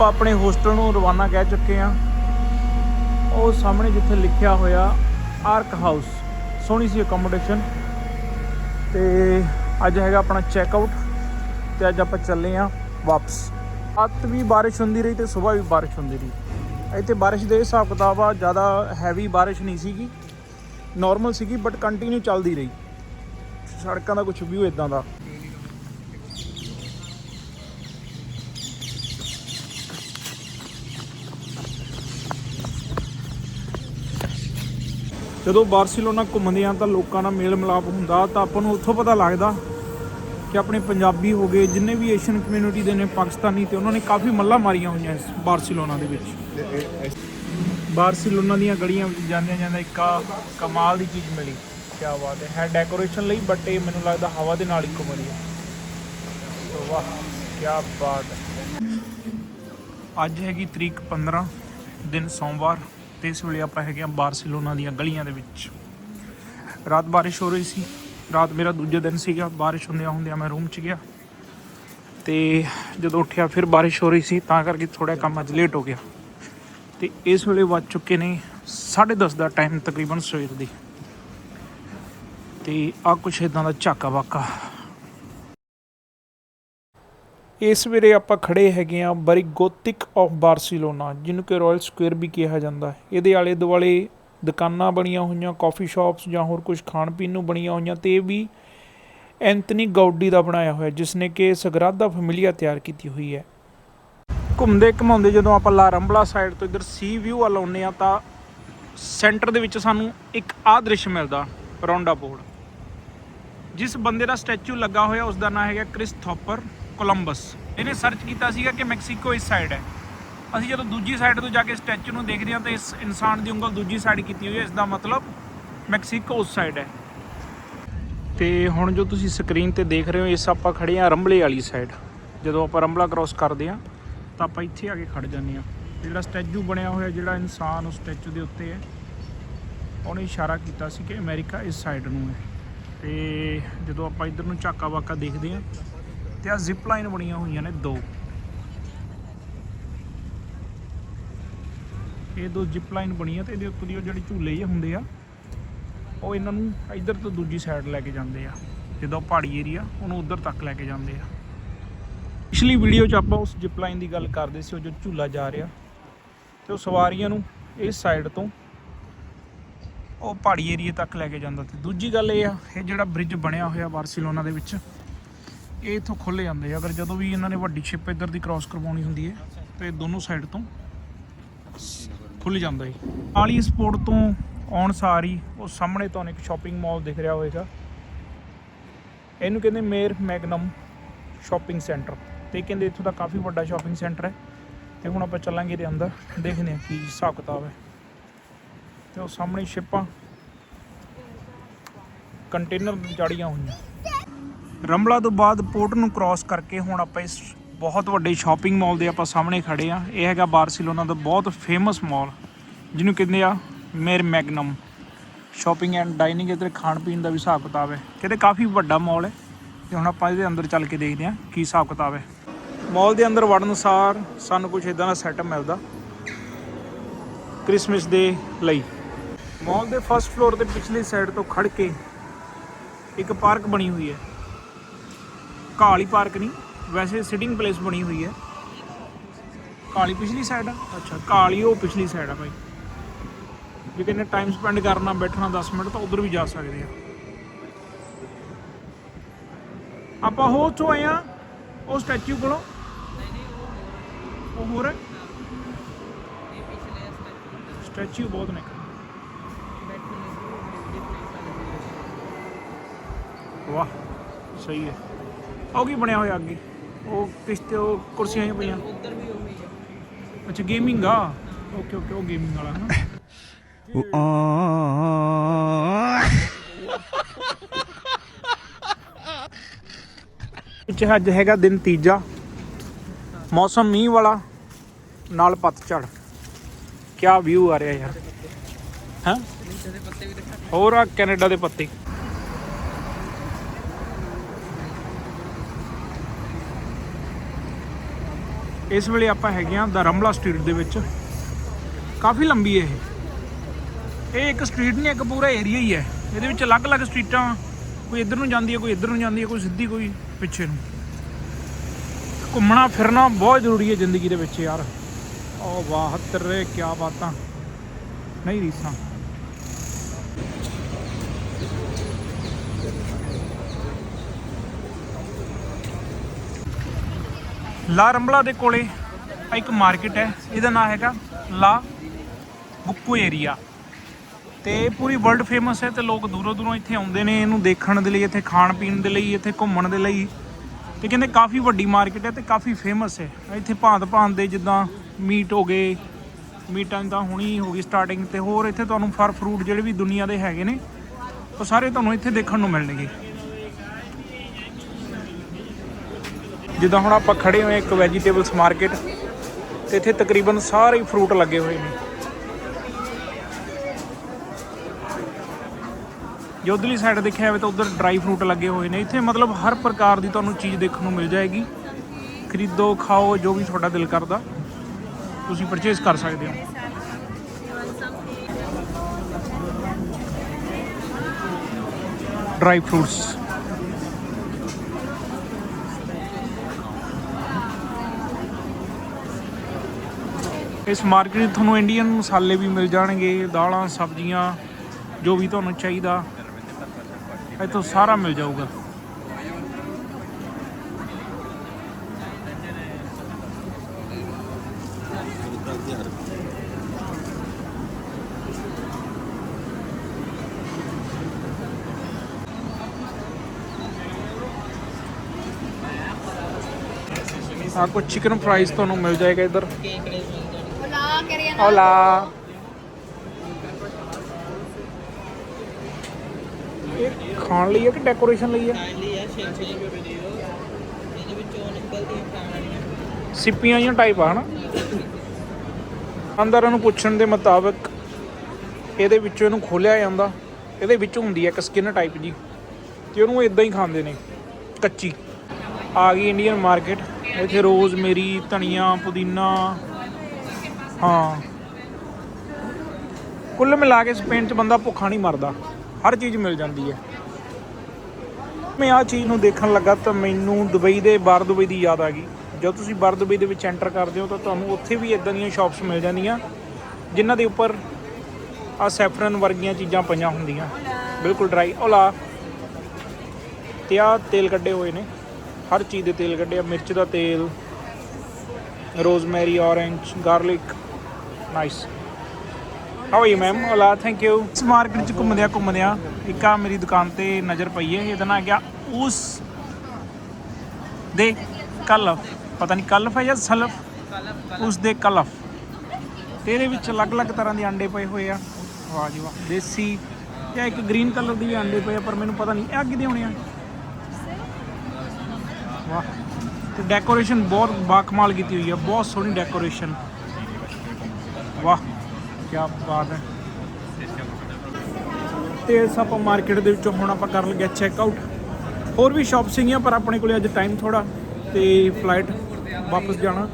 ਆਪਾਂ ਆਪਣੇ ਹੋਸਟਲ ਨੂੰ ਰਵਾਨਾ ਕਹਿ ਚੁੱਕੇ ਆ ਉਹ ਸਾਹਮਣੇ ਜਿੱਥੇ ਲਿਖਿਆ ਹੋਇਆ, ਆਰਕ ਹਾਊਸ। ਸੋਹਣੀ ਸੀ ਅਕੋਮੋਡੇਸ਼ਨ ਤੇ ਅੱਜ ਹੈਗਾ ਆਪਣਾ ਚੈੱਕ ਆਊਟ ਤੇ ਅੱਜ ਆਪਾਂ ਚੱਲੇ ਆ ਵਾਪਸ। ਰਾਤ ਵੀ ਬਾਰਿਸ਼ ਹੁੰਦੀ ਰਹੀ ਤੇ ਸਵੇਰ ਵੀ ਬਾਰਿਸ਼ ਹੁੰਦੀ ਰਹੀ। ਇੱਥੇ ਬਾਰਿਸ਼ ਦੇ ਹਿਸਾਬ ਕਿਤਾਬ ਆ, ਜ਼ਿਆਦਾ ਹੈਵੀ ਬਾਰਿਸ਼ ਨਹੀਂ ਸੀਗੀ। ਨਾਰਮਲ ਸੀਗੀ ਬਟ ਕੰਟੀਨਿਊ ਚੱਲਦੀ ਰਹੀ। ਸੜਕਾਂ ਦਾ ਕੁਝ ਵਿਊ ਇਦਾਂ ਦਾ। ਜਦੋਂ ਬਾਰਸੀਲੋਨਾ ਘੁੰਮਦੇ ਆ ਤਾਂ ਲੋਕਾਂ ਨਾਲ ਮੇਲ ਮਿਲਾਪ ਹੁੰਦਾ ਤਾਂ ਆਪਾਂ ਨੂੰ ਉੱਥੋਂ ਪਤਾ ਲੱਗਦਾ ਕਿ ਆਪਣੇ ਪੰਜਾਬੀ ਹੋ ਗਏ ਜਿੰਨੇ ਵੀ ਏਸ਼ੀਅਨ ਕਮਿਊਨਿਟੀ ਦੇ ਨੇ ਪਾਕਿਸਤਾਨੀ ਤੇ ਉਹਨਾਂ ਨੇ ਕਾਫੀ ਮੱਲਾ ਮਾਰੀਆਂ ਹੋਈਆਂ ਇਸ ਬਾਰਸੀਲੋਨਾ ਦੇ ਵਿੱਚ। ਬਾਰਸੀਲੋਨਾ ਦੀਆਂ ਗਲੀਆਂ ਵਿੱਚ ਜਾਂਦਿਆਂ ਜਾਂਦਾ ਇੱਕ ਕਮਾਲ ਦੀ ਚੀਜ਼ ਮਿਲੀ। ਕੀ ਬਾਤ ਹੈ ਹੈ ਡੈਕੋਰੇਸ਼ਨ ਲਈ ਬਟ ਇਹ ਮੈਨੂੰ ਲੱਗਦਾ ਹਵਾ ਦੇ ਨਾਲ ਹੀ ਘੁੰਮਦੀ ਹੈ। ਵਾਹ ਕੀ ਬਾਤ ਹੈ। ਅੱਜ ਹੈਗੀ ਤਰੀਕ 15 ਦਿਨ ਸੋਮਵਾਰ। ਤੇ ਇਸ ਵੇਲੇ ਆਪਾਂ ਹੈਗੇ ਆ ਬਾਰਸੀਲੋਨਾ ਦੀਆਂ ਗਲੀਆਂ ਦੇ ਵਿੱਚ। ਰਾਤ ਬਾਰਿਸ਼ ਹੋ ਰਹੀ ਸੀ। ਰਾਤ ਮੇਰਾ ਦੂਜੇ ਦਿਨ ਸੀਗਾ। ਬਾਰਿਸ਼ ਹੁੰਦਿਆਂ ਹੁੰਦਿਆਂ ਮੈਂ ਰੂਮ 'ਚ ਗਿਆ। ਤੇ ਜਦੋਂ ਉੱਠਿਆ ਫਿਰ ਬਾਰਿਸ਼ ਹੋ ਰਹੀ ਸੀ, ਤਾਂ ਕਰਕੇ ਥੋੜਾ ਕੰਮ ਅੱਜ ਲੇਟ ਹੋ ਗਿਆ। ਤੇ ਇਸ ਵੇਲੇ ਵੱਜ ਚੁੱਕੇ ਨੇ 10:30 ਦਾ ਟਾਈਮ ਤਕਰੀਬਨ ਸਵੇਰ ਦੀ। ਤੇ ਆ ਕੁਛ ਇਦਾਂ ਦਾ ਝਾਕਾ ਵਾਕਾ ਇਸ ਵੇਲੇ ਆਪਾਂ ਖੜੇ ਹੈਗੇ ਆ ਬਰੀ ਗੋਥਿਕ ਆਫ ਬਾਰਸੀਲੋਨਾ, ਜਿਹਨੂੰ ਕਿ ਰਾਇਲ ਸਕੁਅਰ ਵੀ ਕਿਹਾ ਜਾਂਦਾ ਹੈ। ਇਹਦੇ ਆਲੇ ਦੁਆਲੇ ਦੁਕਾਨਾਂ ਬਣੀਆਂ ਹੋਈਆਂ ਕਾਫੀ ਸ਼ਾਪਸ ਜਾਂ ਹੋਰ ਕੁਝ ਖਾਣ ਪੀਣ ਨੂੰ ਬਣੀਆਂ ਹੋਈਆਂ ਤੇ ਇਹ ਵੀ ਐਂਥਨੀ ਗਾਉਡੀ ਦਾ ਬਣਾਇਆ ਹੋਇਆ ਜਿਸ ਨੇ ਕਿ ਸਗਰਾਦਾ ਫੈਮਿਲੀਆ ਤਿਆਰ ਕੀਤੀ ਹੋਈ ਹੈ। ਘੁੰਮਦੇ ਘਮਾਉਂਦੇ ਜਦੋਂ ਆਪਾਂ ਲਾਰੰਬਲਾ ਸਾਈਡ ਤੋਂ ਇੱਧਰ ਸੀ ਵਿਊ ਵੱਲ ਆਉਂਦੇ ਆ ਤਾਂ ਸੈਂਟਰ ਦੇ ਵਿੱਚ ਸਾਨੂੰ ਇੱਕ ਆਹ ਦ੍ਰਿਸ਼ ਮਿਲਦਾ, ਰੌਂਡਾ ਬੋਰਡ। ਜਿਸ ਬੰਦੇ ਦਾ ਸਟੈਚੂ ਲੱਗਾ ਹੋਇਆ ਉਸ ਦਾ ਨਾਮ ਹੈਗਾ ਕ੍ਰਿਸ ਥੋਪਰ ਕੋਲੰਬਸ। ਇਹਨੇ ਸਰਚ ਕੀਤਾ ਸੀਗਾ ਕਿ ਮੈਕਸੀਕੋ ਇਸ ਸਾਈਡ ਹੈ। ਅਸੀਂ ਜਦੋਂ ਦੂਜੀ ਸਾਈਡ ਤੋਂ ਜਾ ਕੇ ਸਟੈਚੂ ਨੂੰ ਦੇਖਦੇ ਹਾਂ ਤਾਂ ਇਸ ਇਨਸਾਨ ਦੀ ਉਂਗਲ ਦੂਜੀ ਸਾਈਡ ਕੀਤੀ ਹੋਈ ਹੈ। ਇਸ ਦਾ ਮਤਲਬ ਮੈਕਸੀਕੋ ਉਸ ਸਾਈਡ ਹੈ। ਤੇ ਹੁਣ ਜੋ ਤੁਸੀਂ ਸਕਰੀਨ ਤੇ ਦੇਖ ਰਹੇ ਹੋ, ਇਸ ਆਪਾਂ ਖੜੇ ਆ ਰੰਬਲੇ ਵਾਲੀ ਸਾਈਡ ਜਦੋਂ ਆਪਾਂ ਰੰਬਲਾ ਕ੍ਰਾਸ ਕਰਦੇ ਆ ਤਾਂ ਆਪਾਂ ਇੱਥੇ ਆ ਕੇ ਖੜ ਜਾਂਦੇ ਆ ਜਿਹੜਾ ਸਟੈਚੂ ਬਣਿਆ ਹੋਇਆ, ਜਿਹੜਾ ਇਨਸਾਨ ਉਸ ਸਟੈਚੂ ਦੇ ਉੱਤੇ ਹੈ, ਉਹਨੇ ਇਸ਼ਾਰਾ ਕੀਤਾ ਸੀ ਕਿ ਅਮਰੀਕਾ ਇਸ ਸਾਈਡ ਨੂੰ ਹੈ। ਤੇ ਜਦੋਂ ਆਪਾਂ ਇੱਧਰ ਨੂੰ ਝਾਕਾ ਵਾਕਾ ਦੇਖਦੇ ਆ ਤੇ ਆ ਜ਼ਿਪ ਲਾਈਨ ਬਣੀਆਂ ਹੋਈਆਂ ਨੇ ਦੋ। ਇਹ ਦੋ ਜ਼ਿਪ ਲਾਈਨ ਆ ਤੇ ਇਹਦੇ ਉੱਤੇ ਦੀ ਉਹ ਜਿਹੜੇ ਝੂਲੇ ਜਿਹੇ ਹੁੰਦੇ ਆ, ਉਹ ਇਹਨਾਂ ਨੂੰ ਇੱਧਰ ਤੋਂ ਦੂਜੀ ਸਾਈਡ ਲੈ ਕੇ ਜਾਂਦੇ ਆ। ਜਦੋਂ ਪਹਾੜੀ ਏਰੀਆ ਉਹਨੂੰ ਉੱਧਰ ਤੱਕ ਲੈ ਕੇ ਜਾਂਦੇ ਆ। ਪਿਛਲੀ ਵੀਡੀਓ 'ਚ ਆਪਾਂ ਉਸ ਜ਼ਿਪ ਲਾਈਨ ਦੀ ਗੱਲ ਕਰਦੇ ਸੀ, ਉਹ ਜੋ ਝੂਲਾ ਜਾ ਰਿਹਾ ਤੇ ਉਹ ਸਵਾਰੀਆਂ ਨੂੰ ਇਸ ਸਾਈਡ ਤੋਂ ਉਹ ਪਹਾੜੀ ਏਰੀਏ ਤੱਕ ਲੈ ਕੇ ਜਾਂਦਾ ਤੇ ਦੂਜੀ ਗੱਲ ਇਹ ਆ, ਇਹ ਜਿਹੜਾ ਬ੍ਰਿਜ ਬਣਿਆ ਹੋਇਆ ਬਾਰਸੀਲੋਨਾ ਦੇ ਵਿੱਚ ਇਹ ਇਥੋਂ ਖੁੱਲੇ ਜਾਂਦੇ ਆ। ਅਗਰ ਜਦੋਂ ਵੀ ਇਹਨਾਂ ਨੇ ਵੱਡੀ ਸ਼ਿਪ ਇੱਧਰ ਦੀ ਕ੍ਰਾਸ ਕਰਵਾਉਣੀ ਹੁੰਦੀ ਹੈ ਤੇ ਇਹ ਦੋਨੋਂ ਸਾਈਡ ਤੋਂ ਖੁੱਲ ਜਾਂਦਾ ਹੈ ਆਲੀ ਸਪੋਰਟ ਤੋਂ ਆਉਣ ਸਾਰੀ ਉਹ ਸਾਹਮਣੇ ਤੁਹਾਨੂੰ ਇੱਕ ਸ਼ਾਪਿੰਗ ਮਾਲ ਦਿਖ ਰਿਹਾ ਹੋਵੇਗਾ। ਇਹਨੂੰ ਕਹਿੰਦੇ ਮੇਰ ਮੈਗਨਮ ਸ਼ਾਪਿੰਗ ਸੈਂਟਰ ਤੇ ਕਹਿੰਦੇ ਇੱਥੋਂ ਦਾ ਕਾਫੀ ਵੱਡਾ ਸ਼ਾਪਿੰਗ ਸੈਂਟਰ ਹੈ। ਤੇ ਹੁਣ ਆਪਾਂ ਚੱਲਾਂਗੇ ਇਹਦੇ ਅੰਦਰ, ਦੇਖਦੇ ਹਾਂ ਕੀ ਹਿਸਾਬ ਕਿਤਾਬ ਹੈ। ਤੇ ਉਹ ਸਾਹਮਣੇ ਸ਼ਿਪਾਂ ਕੰਟੇਨਰ ਚਾੜੀਆਂ ਹੋਈਆਂ। ਰੰਬਲਾ ਤੋਂ ਬਾਅਦ ਪੋਰਟ ਨੂੰ ਕ੍ਰਾਸ ਕਰਕੇ ਹੁਣ ਆਪਾਂ ਇਸ ਬਹੁਤ ਵੱਡੇ ਸ਼ਾਪਿੰਗ ਮਾਲ ਦੇ ਆਪਾਂ ਸਾਹਮਣੇ ਖੜੇ ਆ। ਇਹ ਹੈਗਾ ਬਾਰਸੀਲੋਨਾ ਦਾ ਬਹੁਤ ਫੇਮਸ ਮਾਲ ਜਿਹਨੂੰ ਕਹਿੰਦੇ ਆ ਮੇਰ ਮੈਗਨਮ। ਸ਼ਾਪਿੰਗ ਐਂਡ ਡਾਈਨਿੰਗ ਇਧਰ ਖਾਣ ਪੀਣ ਦਾ ਵੀ ਹਿਸਾਬ ਕਿਤਾਬ ਹੈ। ਕਹਿੰਦੇ ਕਾਫੀ ਵੱਡਾ ਮਾਲ ਹੈ। ਤੇ ਹੁਣ ਆਪਾਂ ਇਹਦੇ ਅੰਦਰ ਚੱਲ ਕੇ ਦੇਖਦੇ ਆ ਕੀ ਹਿਸਾਬ ਕਿਤਾਬ ਹੈ। ਮਾਲ ਦੇ ਅੰਦਰ ਵੜਨ ਸਾਰ ਸਾਨੂੰ ਕੁਝ ਇਦਾਂ ਦਾ ਸੈਟਅਪ ਮਿਲਦਾ ਕ੍ਰਿਸਮਸ ਦੇ ਲਈ। ਮਾਲ ਦੇ ਫਸਟ ਫਲੋਰ ਤੇ ਪਿਛਲੀ ਸਾਈਡ ਤੋਂ ਖੜ ਕੇ ਇੱਕ ਪਾਰਕ ਬਣੀ ਹੋਈ ਹੈ। ਕਾਲੀ ਪਾਰਕ ਨਹੀਂ ਵੈਸੇ ਸਿਟਿੰਗ ਪਲੇਸ ਬਣੀ ਹੋਈ ਹੈ। ਕਾਲੀ ਪਿਛਲੀ ਸਾਈਡ ਆ? ਅੱਛਾ। ਕਾਲੀ ਉਹ ਪਿਛਲੀ ਸਾਈਡ ਆ ਭਾਈ ਜੇ ਕਿਨੇ ਟਾਈਮ ਸਪੈਂਡ ਕਰਨਾ ਬੈਠਣਾ 10 ਮਿੰਟ ਤਾਂ ਉਧਰ ਵੀ ਜਾ ਸਕਦੇ ਆ। ਆਪਾਂ ਹੋ ਉੱਥੋਂ ਆਏ ਆ ਉਹ ਸਟੈਚੂ ਕੋਲੋਂ? ਉਹ ਹੋਰ? ਸਟੈਚੂ ਬਹੁਤ ਨੇ। ਵਾਹ ਸਹੀ ਹੈ। ਉਹ ਕੀ ਬਣਿਆ ਹੋਇਆ ਅੱਗੇ? ਉਹ ਕਿਸ ਤੇ ਉਹ ਕੁਰਸੀਆਂ ਜਿਹੀਆਂ ਪਈਆਂ? ਉਧਰ ਵੀ ਉਹੀ ਹੈ ਅੱਛਾ ਗੇਮਿੰਗ ਆ? ਓਕੇ ਓਕੇ ਉਹ ਗੇਮਿੰਗ ਵਾਲਾ ਹੈ ਨਾ ਵਿੱਚ ਅੱਜ ਹੈਗਾ ਦਿਨ ਤੀਜਾ। ਮੌਸਮ ਮੀਂਹ ਵਾਲਾ ਨਾਲ ਪਤਝੜ ਕਿਆ ਵਿਊ ਆ ਰਿਹਾ ਯਾਰ। ਹਾਂ? ਹੋਰ ਆ ਕੈਨੇਡਾ ਦੇ ਪੱਤੇ। ਇਸ ਵੇਲੇ ਆਪਾਂ ਹੈਗੇ ਆ ਦਾ ਰੰਬਲਾ ਸਟਰੀਟ ਦੇ ਵਿੱਚ। ਕਾਫੀ ਲੰਬੀ ਹੈ ਇਹ। ਇਹ ਇੱਕ ਸਟਰੀਟ ਨਹੀਂ, ਇੱਕ ਪੂਰਾ ਏਰੀਆ ਹੀ ਹੈ। ਇਹਦੇ ਵਿੱਚ ਅਲੱਗ-ਅਲੱਗ ਸਟਰੀਟਾਂ, ਕੋਈ ਇੱਧਰ ਨੂੰ ਜਾਂਦੀ ਹੈ, ਕੋਈ ਇੱਧਰ ਨੂੰ ਜਾਂਦੀ ਹੈ, ਕੋਈ ਸਿੱਧੀ, ਕੋਈ ਪਿੱਛੇ ਨੂੰ। ਘੁੰਮਣਾ, ਫਿਰਨਾ ਬਹੁਤ ਜ਼ਰੂਰੀ ਹੈ ਜ਼ਿੰਦਗੀ ਦੇ ਵਿੱਚ ਯਾਰ। ਓ ਵਾਹ, ਤੇਰੇ ਕੀ ਬਾਤਾਂ। ਨਹੀਂ ਰੀਸਾਂ। ਲਾ ਰੰਬਲਾ ਦੇ ਕੋਲੇ ਇੱਕ ਮਾਰਕੀਟ ਹੈ, ਇਹਦਾ ਨਾਮ ਹੈਗਾ ਲਾ ਬੁੱਕੂ ਏਰੀਆ। ਤੇ ਪੂਰੀ ਵਰਲਡ ਫੇਮਸ ਹੈ ਤੇ ਲੋਕ ਦੂਰੋਂ ਦੂਰੋਂ ਇੱਥੇ ਆਉਂਦੇ ਨੇ, ਇਹਨੂੰ ਦੇਖਣ ਦੇ ਲਈ, ਇੱਥੇ ਖਾਣ ਪੀਣ ਦੇ ਲਈ, ਇੱਥੇ ਘੁੰਮਣ ਦੇ ਲਈ। ਤੇ ਕਹਿੰਦੇ ਕਾਫੀ ਵੱਡੀ ਮਾਰਕੀਟ ਹੈ ਤੇ ਕਾਫੀ ਫੇਮਸ ਹੈ। ਇੱਥੇ ਭਾਂਤ ਭਾਂਤ ਦੇ ਜਿੱਦਾਂ ਮੀਟ ਹੋ ਗਏ ਮੀਟਾਂ ਤਾਂ ਹੁਣੀ ਹੋ ਗਈ ਸਟਾਰਟਿੰਗ ਤੇ ਹੋਰ ਇੱਥੇ ਤੁਹਾਨੂੰ ਫਰ ਫਰੂਟ ਜਿਹੜੇ ਵੀ ਦੁਨੀਆ ਦੇ ਹੈਗੇ ਨੇ, ਉਹ ਸਾਰੇ ਤੁਹਾਨੂੰ ਇੱਥੇ ਦੇਖਣ ਨੂੰ ਮਿਲਣਗੇ। ਜਿੱਦਾਂ ਹੁਣ ਆਪਾਂ ਖੜੇ ਹੋਏ ਇੱਕ ਵੈਜੀਟੇਬਲਸ ਮਾਰਕੀਟ ਤੇ ਇੱਥੇ ਤਕਰੀਬਨ ਸਾਰੇ ਹੀ ਫਰੂਟ ਲੱਗੇ ਹੋਏ ਨੇ। ਜੇ ਉਧਰਲੀ ਸਾਈਡ ਦੇਖਿਆ ਜਾਵੇ ਤਾਂ ਉਧਰ ਡਰਾਈ ਫਰੂਟ ਲੱਗੇ ਹੋਏ ਨੇ। ਇੱਥੇ ਮਤਲਬ ਹਰ ਪ੍ਰਕਾਰ ਦੀ ਤੁਹਾਨੂੰ ਚੀਜ਼ ਦੇਖਣ ਨੂੰ ਮਿਲ ਜਾਏਗੀ। ਖਰੀਦੋ, ਖਾਓ, ਜੋ ਵੀ ਤੁਹਾਡਾ ਦਿਲ ਕਰਦਾ, ਤੁਸੀਂ ਪਰਚੇਸ ਕਰ ਸਕਦੇ ਹੋ। ਡਰਾਈ ਫਰੂਟਸ ਇਸ ਮਾਰਕੀਟ 'ਚ ਤੁਹਾਨੂੰ ਇੰਡੀਅਨ ਮਸਾਲੇ ਵੀ ਮਿਲ ਜਾਣਗੇ, ਦਾਲਾਂ, ਸਬਜ਼ੀਆਂ, ਜੋ ਵੀ ਤੁਹਾਨੂੰ ਚਾਹੀਦਾ। ਇੱਥੋਂ ਸਾਰਾ ਮਿਲ ਜਾਊਗਾ। ਆ ਕੁਝ ਚਿਕਨ ਫਰਾਈਜ਼ ਤੁਹਾਨੂੰ ਮਿਲ ਜਾਏਗਾ ਇੱਧਰ। Hola. ਇਹ ਖਾਣ ਲਈ ਹੈ ਕਿ ਡੈਕੋਰੇਸ਼ਨ ਲਈ ਹੈ ਕਾਈਂਡਲੀ ਆ? ਸ਼ੇਕ ਸ਼ੇਕ ਇਹਦੇ ਵਿੱਚੋਂ ਨਿਕਲਦੀਆਂ ਖਾਣ ਸਿੱਪੀਆਂ ਜਾਂ ਟਾਈਪ ਆ, ਹਨਾ? ਅੰਦਰ ਨੂੰ ਪੁੱਛਣ ਦੇ ਮੁਤਾਬਕ ਇਹਦੇ ਵਿੱਚੋਂ ਇਹਨੂੰ ਖੋਲਿਆ ਜਾਂਦਾ। ਇਹਦੇ ਵਿੱਚ ਹੁੰਦੀ ਹੈ ਇੱਕ ਸਕਿਨ ਟਾਈਪ ਜੀ। ਤੇ ਉਹਨੂੰ ਇਦਾਂ ਹੀ ਖਾਂਦੇ ਨੇ। ਕੱਚੀ। ਆ ਗਈ ਇੰਡੀਅਨ ਮਾਰਕੀਟ ਇੱਥੇ ਰੋਜ਼ ਮੇਰੀ ਧਨੀਆ, ਪੁਦੀਨਾ। ਹਾਂ। ਕੁੱਲ ਮਿਲਾ ਕੇ ਸਪੇਨ 'ਚ ਬੰਦਾ ਭੁੱਖਾ ਨਹੀਂ ਮਰਦਾ। ਹਰ ਚੀਜ਼ ਮਿਲ ਜਾਂਦੀ ਹੈ। ਮੈਂ ਆ ਚੀਜ਼ ਨੂੰ ਦੇਖਣ ਲੱਗਾ ਤਾਂ ਮੈਨੂੰ ਦੁਬਈ ਦੇ ਬਾਰ ਦੁਬਈ ਦੀ ਯਾਦ ਆ ਗਈ। ਜਦੋਂ ਤੁਸੀਂ ਬਾਰ ਦੁਬਈ ਦੇ ਵਿੱਚ ਐਂਟਰ ਕਰਦੇ ਹੋ ਤਾਂ ਤੁਹਾਨੂੰ ਉੱਥੇ ਵੀ ਇਦਾਂ ਦੀਆਂ ਸ਼ਾਪਸ ਮਿਲ ਜਾਂਦੀਆਂ, ਜਿਨ੍ਹਾਂ ਦੇ ਉੱਪਰ ਆ ਸੈਫਰਨ ਵਰਗੀਆਂ ਚੀਜ਼ਾਂ ਪਈਆਂ ਹੁੰਦੀਆਂ। ਬਿਲਕੁਲ ਡਰਾਈ ਓਲਾ ਤੇ ਆ ਤੇਲ ਕੱਢੇ ਹੋਏ ਨੇ। ਹਰ ਚੀਜ਼ ਦੇ ਤੇਲ ਕੱਢੇ ਆ। ਮਿਰਚ ਦਾ ਤੇਲ rosemary orange garlic nice how are you ma'am Ola thank you ਇਸ ਮਾਰਕੀਟ ਚ ਘੁੰਮਦਿਆਂ ਘੁੰਮਦਿਆਂ ਇੱਕ ਆ ਮੇਰੀ ਦੁਕਾਨ ਤੇ ਨਜ਼ਰ ਪਈ ਹੈ। ਇਹਦਾ ਨਾਂ ਹੈਗਾ ਉਸ ਦੇ ਕਲਫ। ਪਤਾ ਨਹੀਂ ਕਲਫ ਹੈ ਜਾਂ ਸਲਫ? ਉਸ ਦੇ ਕਲਫ। ਤੇ ਇਹਦੇ ਵਿੱਚ ਅਲੱਗ-ਅਲੱਗ ਤਰ੍ਹਾਂ ਦੇ ਅੰਡੇ ਪਏ ਹੋਏ ਆ। ਵਾਹ ਜੀ ਵਾਹ। ਦੇਸੀ ਜਾਂ ਇੱਕ ਗ੍ਰੀਨ ਕਲਰ ਦੀ ਵੀ ਅੰਡੇ ਪਏ ਆ, ਪਰ ਮੈਨੂੰ ਪਤਾ ਨਹੀਂ ਇਹ ਅੱਗੇ ਹੋਣੇ ਆ। ਵਾਹ। ਤੇ ਡੈਕੋਰੇਸ਼ਨ ਬਹੁਤ ਬਾਕਮਾਲ ਕੀਤੀ ਹੋਈ ਆ। ਬਹੁਤ ਸੋਹਣੀ ਡੈਕੋਰੇਸ਼ਨ। ਵਾਹ। ਕੀ ਬਾਤ ਹੈ। ਤੇ ਆਪਾਂ ਮਾਰਕੀਟ ਦੇ ਵਿੱਚੋਂ ਹੁਣ ਆਪਾਂ ਕਰ ਲਗੇ ਚੈੱਕ ਆਊਟ ਹੋਰ ਵੀ ਸ਼ਾਪ ਸੀਗੀਆਂ, ਪਰ ਆਪਣੇ ਕੋਲੇ ਅੱਜ ਟਾਈਮ ਥੋੜਾ ਤੇ ਫਲਾਈਟ ਵਾਪਸ ਜਾਣਾ।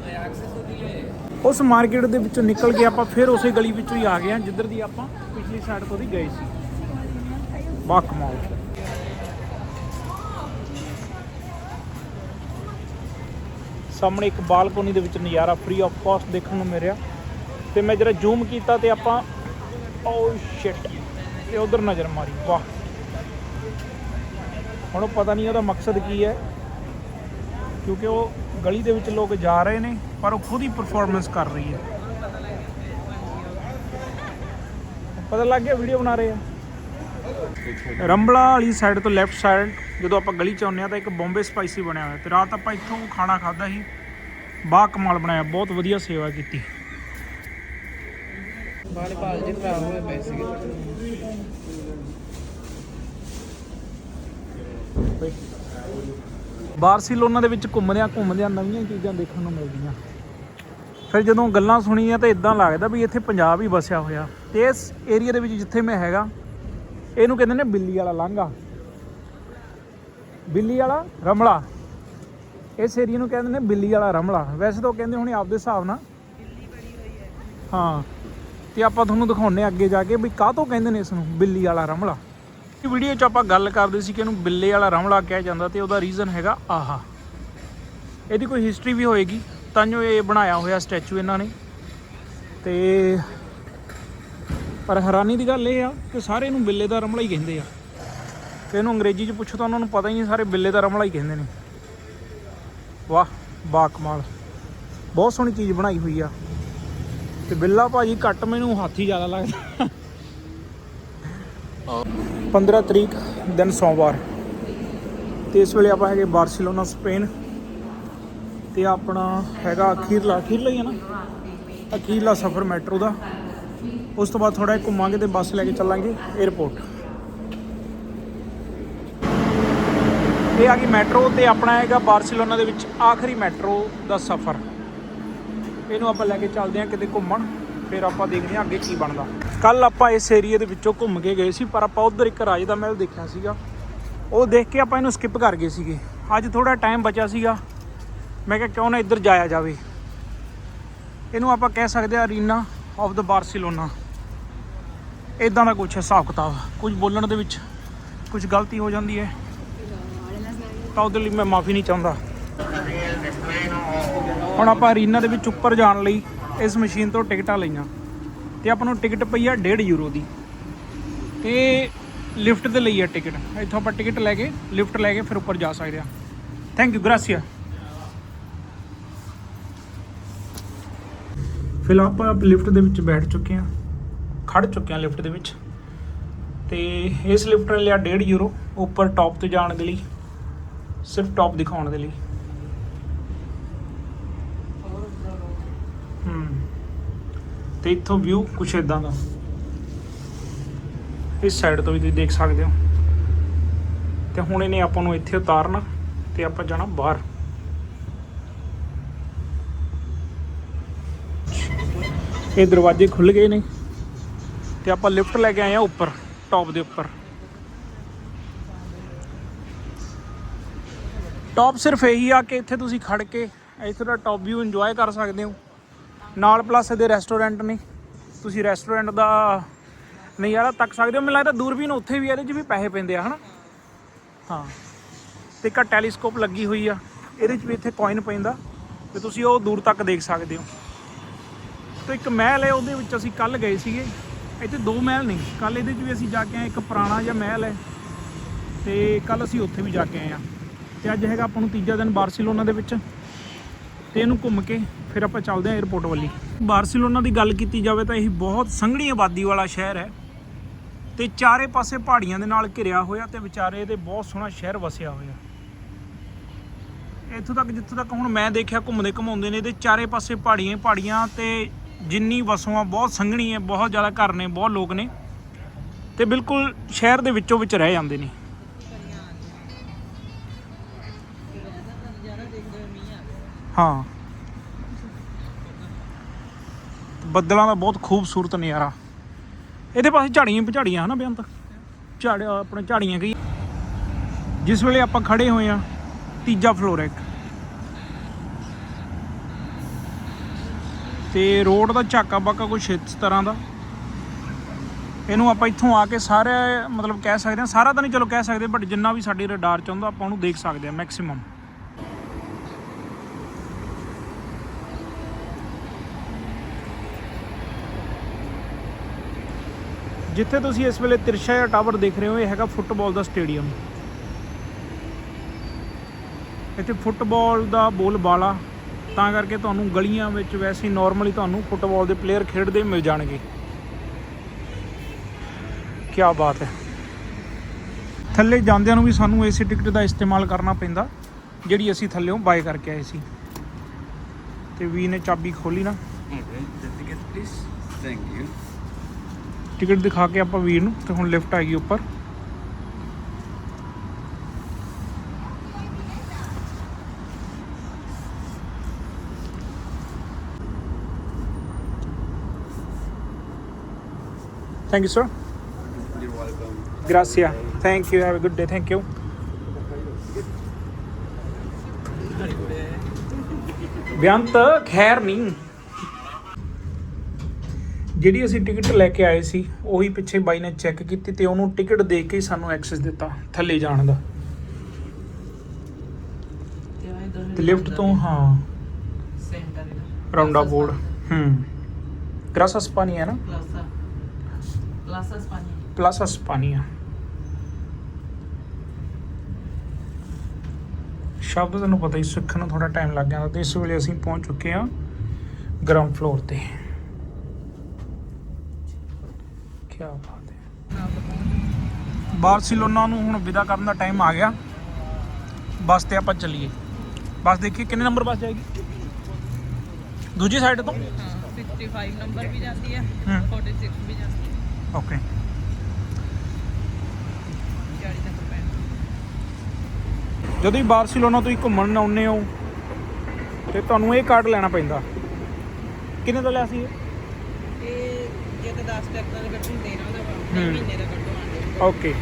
ਉਸ ਮਾਰਕੀਟ ਦੇ ਵਿੱਚੋਂ ਨਿਕਲ ਕੇ ਆਪਾਂ ਫਿਰ ਉਸੇ ਗਲੀ ਵਿੱਚੋਂ ਹੀ ਆ ਗਏ ਹਾਂ, ਜਿੱਧਰ ਦੀ ਆਪਾਂ ਪਿਛਲੀ ਸਾਈਡ ਤੋਂ ਦੀ ਗਏ ਸੀ। ਵਾਹ ਕਮਾਲ। ਸਾਹਮਣੇ ਇੱਕ ਬਾਲਕੋਨੀ ਦੇ ਵਿੱਚ ਨਜ਼ਾਰਾ ਫ੍ਰੀ ਆਫ ਕਾਸਟ ਦੇਖਣ ਨੂੰ ਮਿਲਿਆ ਤੇ ਮੈਂ ਜਰਾ ਜ਼ੂਮ ਕੀਤਾ ਤੇ ਆਪਾਂ oh, ਓ ਸ਼ਿਟ ਤੇ ਉਧਰ ਨਜ਼ਰ ਮਾਰੀ। ਵਾਹ। ਹੁਣ ਉਹ ਪਤਾ ਨਹੀਂ ਉਹਦਾ ਮਕਸਦ ਕੀ ਹੈ। ਕਿਉਂਕਿ ਉਹ ਗਲੀ ਦੇ ਵਿੱਚ ਲੋਕ ਜਾ ਰਹੇ ਨੇ, ਪਰ ਉਹ ਖੁਦ ਹੀ ਪਰਫਾਰਮੈਂਸ ਕਰ ਰਹੀ ਹੈ। ਪਤਾ ਲੱਗ ਗਿਆ ਵੀਡੀਓ ਬਣਾ ਰਹੇ ਆ। ਰੰਬਲਾ ਵਾਲੀ ਸਾਈਡ ਤੋਂ ਲੈਫਟ ਸਾਈਡ ਜਦੋਂ ਆਪਾਂ ਗਲੀ ਚ ਆਉਂਦੇ ਆ ਤਾਂ ਇੱਕ ਬੰਬੇ ਸਪਾਈਸੀ ਬਣਿਆ ਹੋਇਆ। ਤੇ ਰਾਤ ਆਪਾਂ ਇੱਥੋਂ ਖਾਣਾ ਖਾਦਾ ਸੀ। ਬਾ ਕਮਾਲ ਬਣਾਇਆ। ਬਹੁਤ ਵਧੀਆ ਸੇਵਾ ਕੀਤੀ। ਬਾਲੇ ਬਾਲ ਜੇ ਖਰਾਬ ਹੋਏ ਪਏ ਸੀਗੇ। ਬਾਰਸੀਲੋਨਾ ਦੇ ਵਿੱਚ ਘੁੰਮਦਿਆਂ ਘੁੰਮਦਿਆਂ ਨਵੀਆਂ ਚੀਜ਼ਾਂ ਦੇਖਣ ਨੂੰ ਮਿਲਦੀਆਂ। ਫਿਰ ਜਦੋਂ ਗੱਲਾਂ ਸੁਣੀਆਂ ਤਾਂ ਇਦਾਂ ਲੱਗਦਾ ਵੀ ਇੱਥੇ ਪੰਜਾਬ ਹੀ ਵਸਿਆ ਹੋਇਆ। ਤੇ ਇਸ ਏਰੀਆ ਦੇ ਵਿੱਚ ਜਿੱਥੇ ਮੈਂ ਹੈਗਾ, ਇਹਨੂੰ ਕਹਿੰਦੇ ਨੇ ਬਿੱਲੀ ਵਾਲਾ ਲਾਂਘਾ। ਬਿੱਲੀ ਵਾਲਾ ਰਮਲਾ। ਇਸ ਏਰੀਆ ਨੂੰ ਕਹਿੰਦੇ ਨੇ ਬਿੱਲੀ ਵਾਲਾ ਰਮਲਾ। ਵੈਸੇ ਤਾਂ ਉਹ ਕਹਿੰਦੇ ਹੁਣੇ ਆਪਦੇ ਹਿਸਾਬ ਨਾਲ। ਹਾਂ। ਤੇ ਆਪਾਂ ਤੁਹਾਨੂੰ ਦਿਖਾਉਣੇ ਆ ਅੱਗੇ ਜਾ ਕੇ ਵੀ ਕਾਹ ਤੋਂ ਕਹਿੰਦੇ ਨੇ ਇਸ ਨੂੰ ਬਿੱਲੀ ਵਾਲਾ ਰਮਲਾ। ਇਹ ਵੀਡੀਓ 'ਚ ਆਪਾਂ ਗੱਲ ਕਰਦੇ ਸੀ ਕਿ ਇਹਨੂੰ ਬਿੱਲੇ ਵਾਲਾ ਰਮਲਾ ਕਿਹਾ ਜਾਂਦਾ ਤੇ ਉਹਦਾ ਰੀਜ਼ਨ ਹੈਗਾ ਆਹਾ। ਇਹਦੀ ਕੋਈ ਹਿਸਟਰੀ ਵੀ ਹੋਏਗੀ, ਤਾਂ ਜੋ ਇਹ ਬਣਾਇਆ ਹੋਇਆ ਸਟੈਚੂ ਇਹਨਾਂ ਨੇ। ਤੇ ਪਰ ਹੈਰਾਨੀ ਦੀ ਗੱਲ ਇਹ ਆ ਕਿ ਸਾਰੇ ਇਹਨੂੰ ਬਿੱਲੇ ਦਾ ਰਮਲਾ ਹੀ ਕਹਿੰਦੇ ਆ। ਤੇ ਇਹਨੂੰ ਅੰਗਰੇਜ਼ੀ 'ਚ ਪੁੱਛੋ ਤਾਂ ਉਹਨਾਂ ਨੂੰ ਪਤਾ ਹੀ ਨਹੀਂ, ਸਾਰੇ ਬਿੱਲੇ ਦਾ ਰਮਲਾ ਹੀ ਕਹਿੰਦੇ ਨੇ। ਵਾਹ ਬਾ ਕਮਾਲ ਬਹੁਤ ਸੋਹਣੀ ਚੀਜ਼ ਬਣਾਈ ਹੋਈ ਆ। ਤੇ ਬਿੱਲਾ ਭਾਜੀ ਘੱਟ ਮੈਨੂੰ ਹਾਥੀ ਜ਼ਿਆਦਾ ਲੱਗਦਾ। 15 ਤਰੀਕ ਦਿਨ ਸੋਮਵਾਰ। ਤੇ ਇਸ ਵੇਲੇ ਆਪਾਂ ਹੈਗੇ ਬਾਰਸੀਲੋਨਾ, ਸਪੇਨ। ਤੇ ਆਪਣਾ ਹੈਗਾ ਅਖੀਰਲਾ ਅਖੀਰਲਾ ਹੀ ਹੈ ਨਾ? ਅਖੀਰਲਾ ਸਫ਼ਰ ਮੈਟਰੋ ਦਾ। ਉਸ ਤੋਂ ਬਾਅਦ ਥੋੜਾ ਜਿਹਾ ਘੁੰਮਾਂਗੇ ਤੇ ਬੱਸ ਲੈ ਕੇ ਚੱਲਾਂਗੇ 에어ਪੋਰਟ ਇਹ ਆ ਗਈ ਮੈਟਰੋ ਤੇ ਆਪਣਾ ਹੈਗਾ ਬਾਰਸੀਲੋਨਾ ਦੇ ਵਿੱਚ ਆਖਰੀ ਮੈਟਰੋ ਦਾ ਸਫ਼ਰ। ਇਹਨੂੰ ਆਪਾਂ ਲੈ ਕੇ ਚੱਲਦੇ ਹਾਂ ਕਿਤੇ ਘੁੰਮਣ, ਫਿਰ ਆਪਾਂ ਦੇਖਦੇ ਹਾਂ ਅੱਗੇ ਕੀ ਬਣਦਾ। ਕੱਲ ਆਪਾਂ ਇਸ ਏਰੀਆ ਦੇ ਵਿੱਚੋਂ ਘੁੰਮ ਕੇ ਗਏ ਸੀ, ਪਰ ਆਪਾਂ ਉਧਰ ਇੱਕ ਰਾਜ ਦਾ ਮਹਿਲ ਦੇਖਿਆ ਸੀਗਾ। ਉਹ ਦੇਖ ਕੇ ਆਪਾਂ ਇਹਨੂੰ ਸਕਿਪ ਕਰ ਗਏ ਸੀਗੇ। ਅੱਜ ਥੋੜਾ ਟਾਈਮ ਬਚਿਆ ਸੀਗਾ। ਮੈਂ ਕਿਹਾ ਕਿਉਂ ਨਾ ਇੱਧਰ ਜਾਇਆ ਜਾਵੇ। ਇਹਨੂੰ ਆਪਾਂ ਕਹਿ ਸਕਦੇ ਆ ਰੀਨਾ ਆਫ ਦਾ ਬਾਰਸੀਲੋਨਾ ਇਦਾਂ ਦਾ ਕੁਝ ਹਿਸਾਬ ਕਿਤਾਬ। ਕੁਝ ਬੋਲਣ ਦੇ ਵਿੱਚ ਕੁਝ ਗਲਤੀ ਹੋ ਜਾਂਦੀ ਹੈ। ਤਾਂ ਉਹਦੇ ਲਈ ਮੈਂ ਮਾਫੀ ਨਹੀਂ ਚਾਹੁੰਦਾ। ਹੁਣ ਆਪਾਂ ਅਰੀਨਾ ਦੇ ਵਿੱਚ ਉੱਪਰ ਜਾਣ ਲਈ ਇਸ ਮਸ਼ੀਨ ਤੋਂ ਟਿਕਟਾਂ ਲਈਆਂ ਤੇ ਆਪਾਂ ਨੂੰ ਟਿਕਟ ਪਈ ਆ 1.5 ਯੂਰੋ ਦੀ। ਤੇ ਲਿਫਟ ਦੇ ਲਈ ਆ ਟਿਕਟ। ਇੱਥੋਂ ਆਪਾਂ ਟਿਕਟ ਲੈ ਕੇ, ਲਿਫਟ ਲੈ ਕੇ ਫਿਰ ਉੱਪਰ ਜਾ ਸਕਦੇ ਆ। ਥੈਂਕ ਯੂ ਗ੍ਰਾਸੀਆ ਫਿਲਹਾਲ ਆਪਾਂ ਲਿਫਟ ਦੇ ਵਿੱਚ ਬੈਠ ਚੁੱਕੇ ਆ। ਖੜ ਚੁੱਕੇ ਆ ਲਿਫਟ ਦੇ ਵਿੱਚ। ਤੇ ਇਸ ਲਿਫਟ ਨੇ ਲਿਆ 1.5 ਯੂਰੋ ਉੱਪਰ ਟੌਪ ਤੇ ਜਾਣ ਦੇ ਲਈ, ਸਿਰਫ ਟੌਪ ਦਿਖਾਉਣ ਦੇ ਲਈ। ਤੇ ਇੱਥੋਂ ਵਿਊ ਕੁਛ ਇਦਾਂ ਦਾ। ਇਸ ਸਾਈਡ ਤੋਂ ਵੀ ਤੁਸੀਂ ਦੇਖ ਸਕਦੇ ਹੋ। ਤੇ ਹੁਣ ਇਹਨੇ ਆਪਾਂ ਨੂੰ ਇੱਥੇ ਉਤਾਰਨਾ ਤੇ ਆਪਾਂ ਜਾਣਾ ਬਾਹਰ। ਇਹ ਦਰਵਾਜ਼ੇ ਖੁੱਲ ਗਏ ਨੇ। ਤੇ ਆਪਾਂ ਲਿਫਟ ਲੈ ਕੇ ਆਏ ਆ ਉੱਪਰ ਟੌਪ ਦੇ ਉੱਪਰ। ਟੌਪ ਸਿਰਫ ਇਹੀ ਆ ਕਿ ਇੱਥੇ ਤੁਸੀਂ ਖੜ ਕੇ ਇੱਥੇ ਦਾ ਟੌਪ ਵਿਊ ਇੰਜੋਏ ਕਰ ਸਕਦੇ ਹੋ। ਨਾਲ ਪਲੱਸ ਇਹਦੇ ਰੈਸਟੋਰੈਂਟ ਨੇ। ਤੁਸੀਂ ਰੈਸਟੋਰੈਂਟ ਦਾ ਨਜ਼ਾਰਾ ਤੱਕ ਸਕਦੇ ਹੋ। ਮੈਨੂੰ ਲੱਗਦਾ ਦੂਰਬੀਨ ਉੱਥੇ ਵੀ ਇਹਦੇ 'ਚ ਵੀ ਪੈਸੇ ਪੈਂਦੇ ਆ, ਹਨਾ? ਹਾਂ। ਤੇ ਇੱਕ ਟੈਲੀਸਕੋਪ ਲੱਗੀ ਹੋਈ ਆ। ਇਹਦੇ 'ਚ ਵੀ ਇੱਥੇ ਕੋਇਨ ਪੈਂਦਾ। ਤੇ ਤੁਸੀਂ ਉਹ ਦੂਰ ਤੱਕ ਦੇਖ ਸਕਦੇ ਹੋ। ਤੇ ਇੱਕ ਮਹਿਲ ਹੈ, ਉਹਦੇ ਵਿੱਚ ਅਸੀਂ ਕੱਲ ਗਏ ਸੀਗੇ। ਇੱਥੇ ਦੋ ਮਹਿਲ ਨੇ। ਕੱਲ ਇਹਦੇ 'ਚ ਵੀ ਅਸੀਂ ਜਾ ਕੇ ਆਏ ਇੱਕ ਪੁਰਾਣਾ ਜਿਹਾ ਮਹਿਲ ਹੈ। ਤੇ ਕੱਲ ਅਸੀਂ ਉੱਥੇ ਵੀ ਜਾ ਕੇ ਆਏ ਆ ਤੇ ਅੱਜ ਹੈਗਾ ਆਪਾਂ ਨੂੰ ਤੀਜਾ ਦਿਨ ਬਾਰਸੀਲੋਨਾ ਦੇ ਵਿੱਚ। ਤੇ ਇਹਨੂੰ ਘੁੰਮ ਕੇ ਫਿਰ ਆਪਾਂ ਚੱਲਦੇ ਹਾਂ 에어ਪੋਰਟ ਵੱਲੀ ਬਾਰਸੀਲੋਨਾ ਦੀ ਗੱਲ ਕੀਤੀ ਜਾਵੇ ਤਾਂ ਇਹ ਬਹੁਤ ਸੰਘਣੀ ਆਬਾਦੀ ਵਾਲਾ ਸ਼ਹਿਰ ਹੈ ਤੇ ਚਾਰੇ ਪਾਸੇ ਪਹਾੜੀਆਂ ਦੇ ਨਾਲ ਘਿਰਿਆ ਹੋਇਆ ਤੇ ਵਿਚਾਰੇ ਇਹਦੇ ਬਹੁਤ ਸੋਹਣਾ ਸ਼ਹਿਰ ਵਸਿਆ ਹੋਇਆ। ਇੱਥੋਂ ਤੱਕ ਜਿੱਥੋਂ ਤੱਕ ਹੁਣ ਮੈਂ ਦੇਖਿਆ ਘੁੰਮਦੇ ਘੁਮਾਉਂਦੇ ਨੇ ਇਹਦੇ ਚਾਰੇ ਪਾਸੇ ਪਹਾੜੀਆਂ ਪਹਾੜੀਆਂ ਤੇ ਜਿੰਨੀ ਵਸੋਂ ਆ, ਬਹੁਤ ਸੰਘਣੀ ਹੈ, ਬਹੁਤ ਜ਼ਿਆਦਾ ਘਰ ਨੇ, ਬਹੁਤ ਲੋਕ ਨੇ ਤੇ ਬਿਲਕੁਲ ਸ਼ਹਿਰ ਦੇ ਵਿੱਚੋਂ ਵਿੱਚ ਰਹਿ ਜਾਂਦੇ ਨੇ। ਹਾਂ। ਬੱਦਲਾਂ ਦਾ ਬਹੁਤ ਖੂਬਸੂਰਤ ਨਜ਼ਾਰਾ। ਇਹਦੇ ਪਾਸੇ ਝਾੜੀਆਂ ਹੀ ਝਾੜੀਆਂ ਹਨਾ ਬੇਅੰਤ? ਝਾੜ, ਆਪਣੇ ਝਾੜੀਆਂ ਗਈ ਜਿਸ ਵੇਲੇ ਆਪਾਂ ਖੜੇ ਹੋਏ ਆ ਤੀਜਾ ਫਲੋਰ ਹੈ ਇੱਕ। ਤੇ ਰੋਡ ਦਾ ਝਾਕਾ ਬਾਕਾ ਕੁਛ ਇਸ ਤਰ੍ਹਾਂ ਦਾ। ਇਹਨੂੰ ਆਪਾਂ ਇੱਥੋਂ ਆ ਕੇ ਸਾਰੇ, ਮਤਲਬ ਕਹਿ ਸਕਦੇ ਹਾਂ, ਸਾਰਾ ਤਾਂ ਨਹੀਂ ਚਲੋ ਕਹਿ ਸਕਦੇ ਬਟ ਜਿੰਨਾ ਵੀ ਸਾਡੀ ਰਡਾਰ ਚ ਆਉਂਦਾ, ਆਪਾਂ ਉਹਨੂੰ ਦੇਖ ਸਕਦੇ ਹਾਂ ਮੈਕਸਿਮਮ ਜਿੱਥੇ ਤੁਸੀਂ ਇਸ ਵੇਲੇ ਤਿਰਸ਼ਾ ਜਾਂ ਟਾਵਰ ਦੇਖ ਰਹੇ ਹੋ ਇਹ ਹੈਗਾ ਫੁੱਟਬਾਲ ਦਾ ਸਟੇਡੀਅਮ। ਇੱਥੇ ਫੁੱਟਬਾਲ ਦਾ ਬੋਲ ਬਾਲਾ ਤਾਂ ਕਰਕੇ ਤੁਹਾਨੂੰ ਗਲੀਆਂ ਵਿੱਚ ਵੈਸੇ ਹੀ ਨਾਰਮਲੀ ਤੁਹਾਨੂੰ ਫੁੱਟਬਾਲ ਦੇ ਪਲੇਅਰ ਖੇਡਦੇ ਮਿਲ ਜਾਣਗੇ। ਕੀ ਬਾਤ ਹੈ। ਥੱਲੇ ਜਾਂਦਿਆਂ ਨੂੰ ਵੀ ਸਾਨੂੰ ਏਸੀ ਟਿਕਟ ਦਾ ਇਸਤੇਮਾਲ ਕਰਨਾ ਪੈਂਦਾ ਜਿਹੜੀ ਅਸੀਂ ਥੱਲੇੋਂ ਬਾਏ ਕਰਕੇ ਆਏ ਸੀ। ਤੇ ਵੀ ਨੇ ਚਾਬੀ ਖੋਲੀ ਨਾ। Okay, the ticket please. Thank. Ticket ਦਿਖਾ ਕੇ ਆਪਾਂ ਵੀਰ ਨੂੰ, ਤੇ ਹੁਣ ਲਿਫਟ ਆ ਗਈ ਉੱਪਰ। Thank you sir You're welcome. Garasia thank you have a good day thank you ਬੇਅੰਤ ਖੈਰ ਨਹੀਂ ਜਿਹੜੀ ਅਸੀਂ ਟਿਕਟ ਲੈ ਕੇ ਆਏ ਸੀ ਉਹੀ ਪਿੱਛੇ ਬਾਈ ਨੇ ਚੈੱਕ ਕੀਤੀ ਤੇ ਉਹਨੂੰ ਟਿਕਟ ਦੇ ਕੇ ਹੀ ਸਾਨੂੰ ਐਕਸੈਸ ਦਿੱਤਾ ਥੱਲੇ ਜਾਣ ਦਾ। ਤੇ ਲਿਫਟ ਤੋਂ ਹਾਂ। ਸੈਂਟਰ ਰਾਉਂਡਾ ਬੋਰਡ ਹੂੰ। ਗ੍ਰਾਸਾ ਸਪਾਨੀਆ ਨਾ? ਪਲਾਸਾ ਪਲਾਸਾ ਸਪਾਨੀ ਪਲਾਸਾ ਸਪਾਨੀਆ ਸ਼ਬਦ ਤੁਹਾਨੂੰ ਪਤਾ ਹੀ ਸਿੱਖਣ ਨੂੰ ਥੋੜਾ ਟਾਈਮ ਲੱਗ ਜਾਂਦਾ ਤੇ ਇਸ ਵੇਲੇ ਅਸੀਂ ਪਹੁੰਚ ਚੁੱਕੇ ਹਾਂ ਗਰਾਊਂਡ ਫਲੋਰ ਤੇ। ਕੀ ਬਾਤ ਹੈ। ਬਾਰਸੀਲੋਨਾ ਨੂੰ ਹੁਣ ਵਿਦਾ ਕਰਨ ਦਾ ਟਾਈਮ ਆ ਗਿਆ। ਬੱਸ ਤੇ ਆਪਾਂ ਚੱਲੀਏ। ਬੱਸ ਦੇਖੀਏ ਕਿੰਨੇ ਨੰਬਰ ਬੱਸ ਜਾਏਗੀ? ਦੂਜੀ ਸਾਈਡ ਤੋਂ? ਹਾਂ 65 ਨੰਬਰ ਵੀ ਜਾਂਦੀ ਹੈ ਹੂੰ। 46 ਵੀ ਜਾਂਦੀ ਹੈ ਓਕੇ 40 ਨੰਬਰ ਪੈਣ ਜਦੋਂ ਵੀ ਬਾਰਸੀਲੋਨਾ ਤੋਂ ਹੀ ਘੁੰਮਣ ਆਉਂਦੇ ਹੋ ਤੇ ਤੁਹਾਨੂੰ ਇਹ ਕਾਰਡ ਲੈਣਾ ਪੈਂਦਾ। ਕਿੰਨੇ ਦਾ ਲਿਆ ਸੀ ਇਹ? ਇਹ ਜੇ ਤਾਂ 10 ਟੈਕਟਾਂ ਦੇ ਕੱਢਣ ਦੇਣਾ ਉਹਦਾ ਵਾ ਹੂੰ। ਮਹੀਨੇ ਦਾ ਕੱਢਵਾਂਗੇ ਓਕੇ।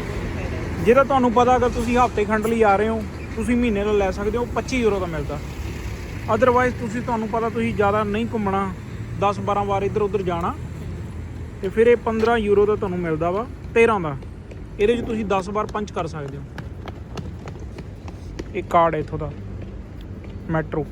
ਜੇ ਤਾਂ ਤੁਹਾਨੂੰ ਪਤਾ ਅਗਰ ਤੁਸੀਂ ਹਫ਼ਤੇ ਖੰਡ ਲਈ ਆ ਰਹੇ ਹੋ ਤੁਸੀਂ ਮਹੀਨੇ ਦਾ ਲੈ ਸਕਦੇ ਹੋ 25 ਯੂਰੋ ਦਾ ਮਿਲਦਾ। ਅਦਰਵਾਈਜ਼ ਤੁਸੀਂ ਤੁਹਾਨੂੰ ਪਤਾ ਤੁਸੀਂ ਜ਼ਿਆਦਾ ਨਹੀਂ ਘੁੰਮਣਾ 10 12 ਵਾਰ ਇੱਧਰ ਉੱਧਰ ਜਾਣਾ ਤੇ ਫਿਰ ਇਹ 15 ਯੂਰੋ ਦਾ ਤੁਹਾਨੂੰ ਮਿਲਦਾ ਵਾ 13 ਦਾ। ਇਹਦੇ 'ਚ ਤੁਸੀਂ 10 ਵਾਰ ਪੰਚ ਕਰ ਸਕਦੇ ਹੋ। ਇਹ ਕਾਰਡ ਇੱਥੋਂ ਦਾ ਮੈਟਰੋ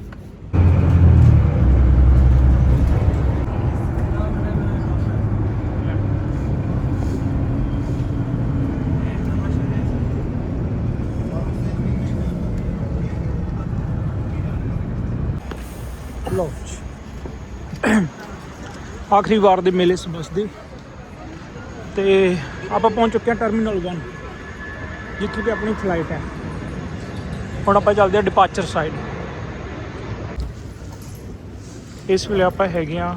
ਲਓ ਜੀ। ਆਖਰੀ ਵਾਰ ਦੇ ਮੇਲੇ ਇਸ ਬੱਸ ਦੇ। ਤੇ ਆਪਾਂ ਪਹੁੰਚ ਚੁੱਕੇ ਹਾਂ ਟਰਮੀਨਲ 1 ਜਿੱਥੋਂ ਕਿ ਆਪਣੀ ਫਲਾਈਟ ਹੈ। ਹੁਣ ਆਪਾਂ ਚੱਲਦੇ ਹਾਂ ਡਿਪਾਰਚਰ ਸਾਈਡ ਇਸ ਵੇਲੇ ਆਪਾਂ ਹੈਗੇ ਆ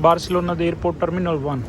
ਬਾਰਸੀਲੋਨਾ ਦੇ 에어ਪੋਰਟ ਟਰਮੀਨਲ 1